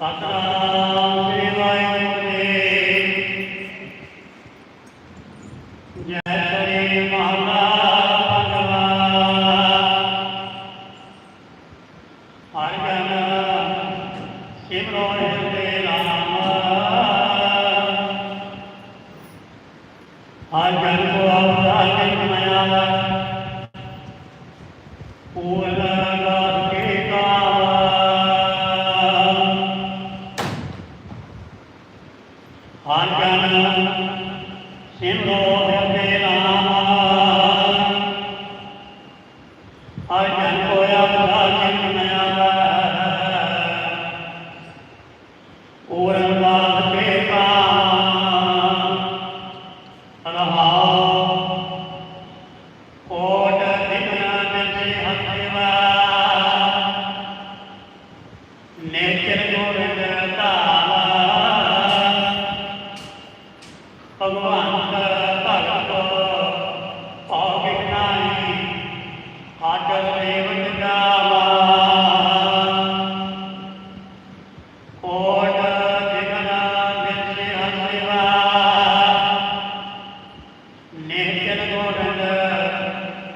তাছাড়া आज हमको या खुदा के मनाया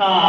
ah.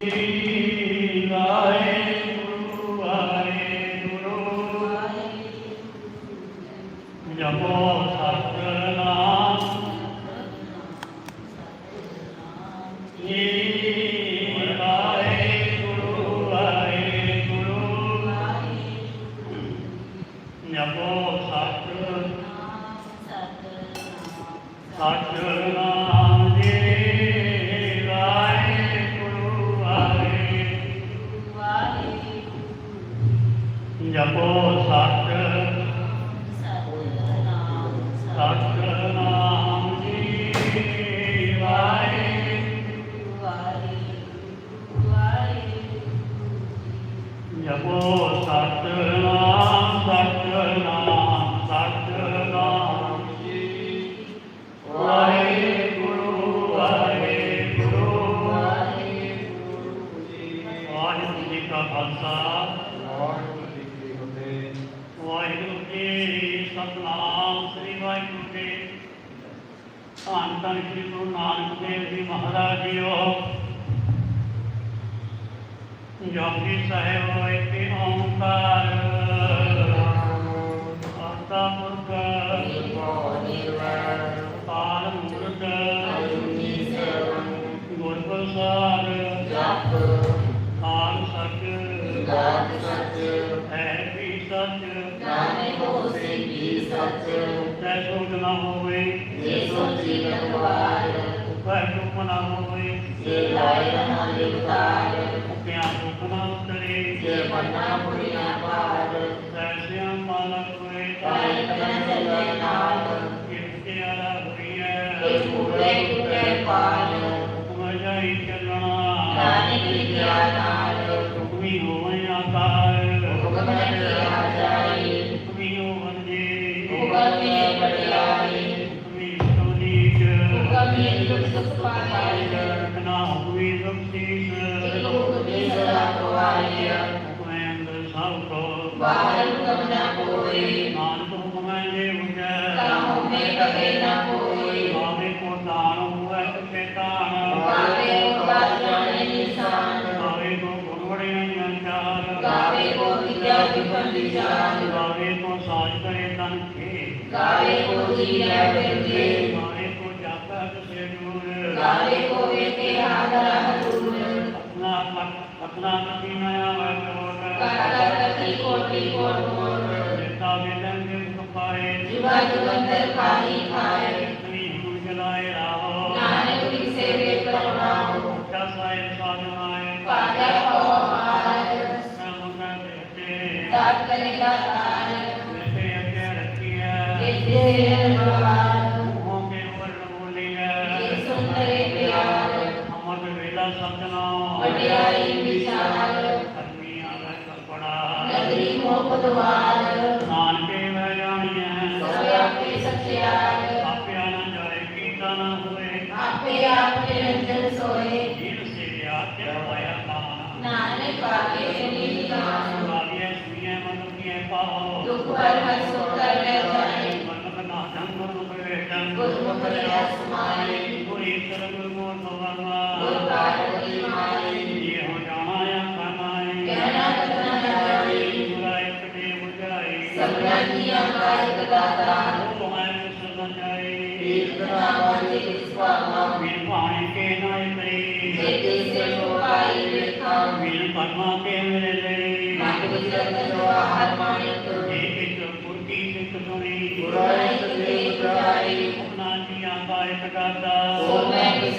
Amen. नामोए शिवाय नमोदिताय उपयाम उपमांतरे ये मन्नापुरिया पाद सर्वम मानकोए कायतन सदैनाद किसके आला हुईया पूरे के पाद उपजा इतना जाने की क्या नाद तुम्ही होए आकार उपमन के आजाई तुम्ही हो। वंदे उपमन के पड़े the अपनापति नया वैभव करपति कोटि कोट मोर देवता वेदन के मुख पाए युवा युवंतर पानी खाए अपनी धूल जलाए राहो नानक की सेवे करवाओ दस आए साधनाए पादा पवार समुद्र देते ताप करेगा तार देते अज्ञा रखिया देते भगवान புண்ணிய பாவம் மன்மகனாகம் குரு வேட்டம் குரு திருங்கு மூர் பவமா Thank you.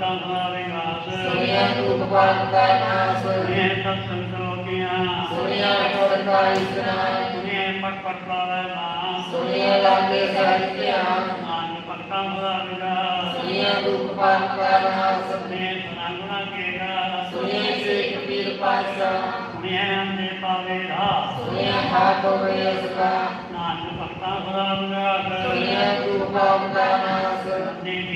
ਸੰਤਾਂ ਦੇ ਨਾਸ ਸੁਣਿਆ ਰੂਪ ਪਾਪ ਦਾ ਨਾਸ। ਸੁਣਿਆ ਸਤ ਸੰਤੋ ਕੀਆ ਸੁਣਿਆ ਤੋੜ ਦਾ ਇਸਨਾ ਸੁਣਿਆ ਮਤ ਪਤਲਾ ਦਾ ਨਾਸ। ਸੁਣਿਆ ਲਾਗੇ ਸਾਰਿਆ ਆਨ ਭਗਤਾਂ ਦਾ ਵਿਨਾਸ ਸੁਣਿਆ ਰੂਪ ਪਾਪ ਦਾ ਨਾਸ। ਸੁਣਿਆ ਸੁਨਾਗਣਾ ਕੇ ਨਾਸ ਸੁਣਿਆ ਸੇਖ ਪੀਰ ਪਾਸਾ ਸੁਣਿਆ ਅੰਦੇ ਪਾਵੇ ਰਾਸ ਸੁਣਿਆ ਹਾਤੋ ਵੇ ਅਸਕਾ ਨਾਨ ਭਗਤਾਂ ਦਾ ਵਿਨਾਸ ਸੁਣਿਆ ਰੂਪ ਪਾਪ ਦਾ ਨਾਸ। ਸੁਣਿਆ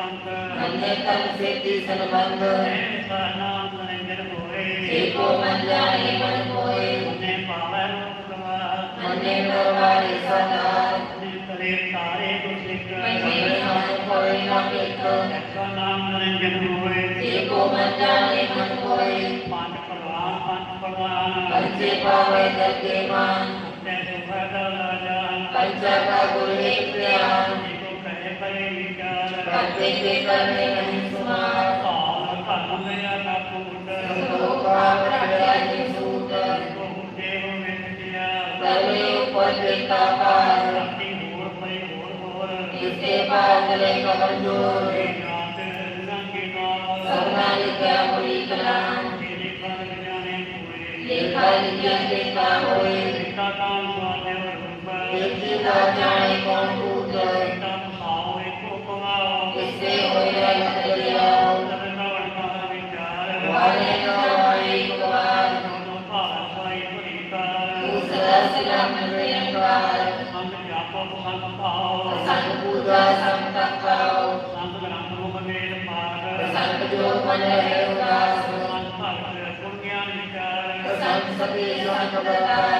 पंख मन्ने कम से ती सनभंग नैन सहनाम नरेंद्र होए एको मन जाने मन होए मन्ने पावे रूप कमाल मन्ने परवारे सदार मन्ने करे तारे कुछ लिख मन्ने मन होए ना लिख एको नाम नरेंद्र होए एको मन जाने मन होए पाँच परवान पाँच परवान पंचे पावे दर्जे मान मन्ने दुख दल जान पंचा का गुरु एक प्यान एको कहे परे करते के करने नहीं सुमार काम कर्म में अनर्थ उतर संतोखा प्रत्यादि सूतर तुम देव में किया करने उपदेता पार शक्ति मोर पर मोर मोर इसके पार चले कबर ज़ोर करना लिखा बोली कलाम लिखा लिखा देखा होए देखा जाने कौन ਉਗਾ ਸੰਤਨ ਕਰੋ ਸੰਤ ਨਾਮ ਨੂੰ ਮਨੇ ਪਾਰ ਸੰਤ ਜੋ ਮਨ ਹੈ ਉਗਾ ਸੰਤ ਭਗਤ ਸੁਣ ਗਿਆਨ ਵਿਚਾਰ। ਸੰਤ ਸਭੀ ਸੰਤ ਬਤਾਏ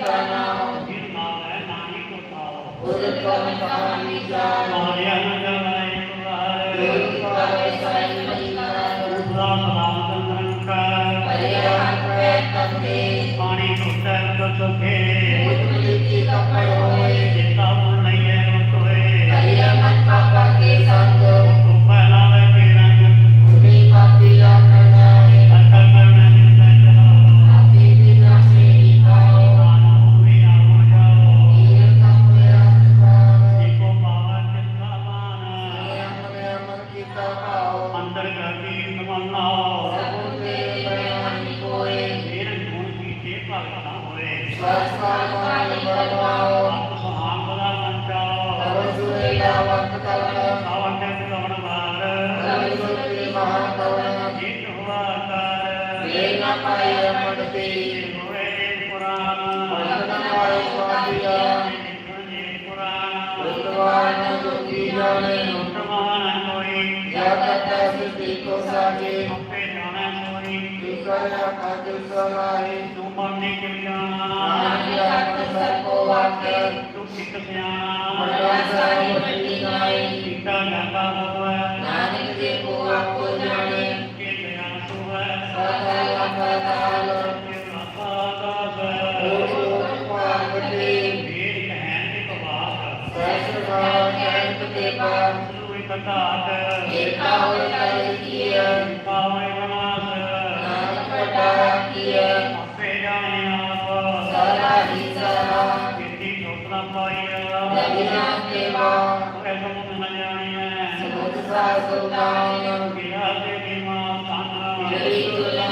प्रणाम गुरु कम स्वामी स्वामी जाने झूठ महान कोई या कथा सृष्टि को साजे अपे जाने मोरी विकर का दिल सलाए तू बनने के जाना आज आपके सर को वाक्य तू सिख जाना मरा सारी बंदी गाई पिता लगा हो तात एकावतारिकीय पावनवास नानकटाकीय अपेदायनाप सराहिसः इति स्वप्नपाय नविनादेवा प्रसमुनजाय सुमुत्सासुताय विराजतिमा ताना विरितुला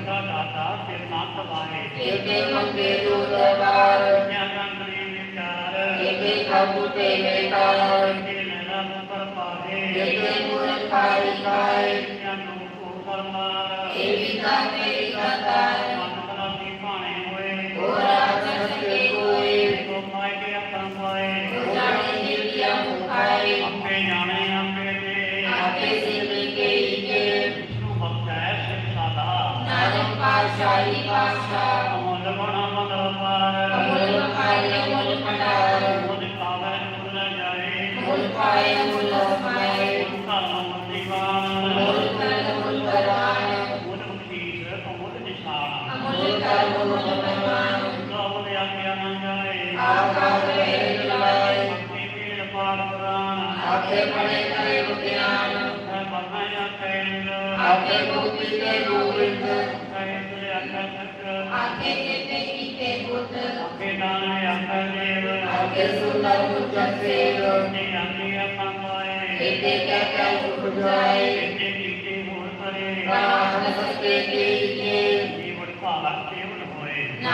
एके मंगे दूतवार। एके कबूते मेकार एके मुरखारी काय Multiply, multiply, multiply.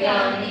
Yang di.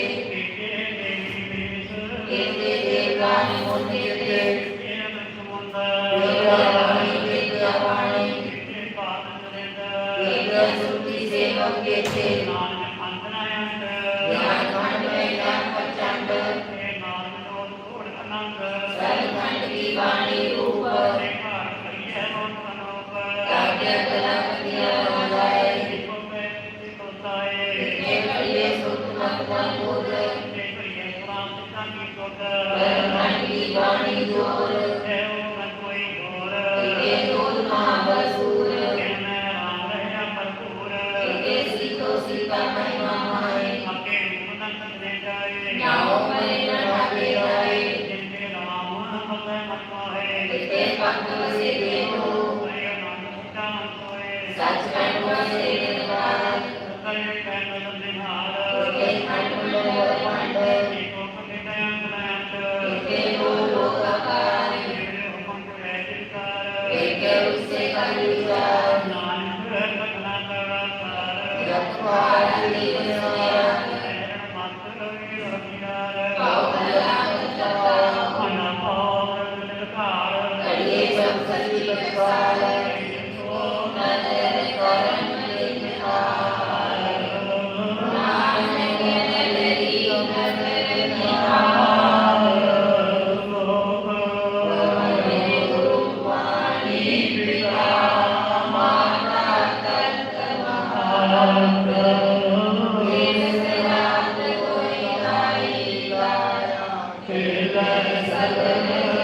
सर्वं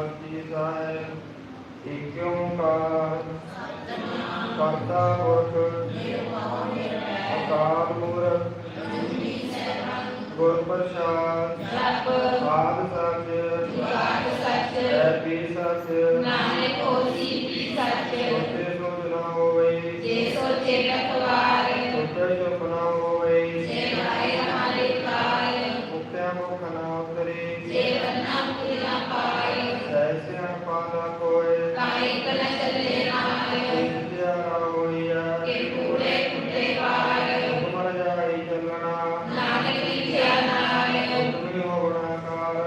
की जाए एक ओंकार। करता पुरख अकाल मूर्ख गुर प्रसाद साध सच पी सच नानक होसी पी सच सोचे सो न होए जे सोचे न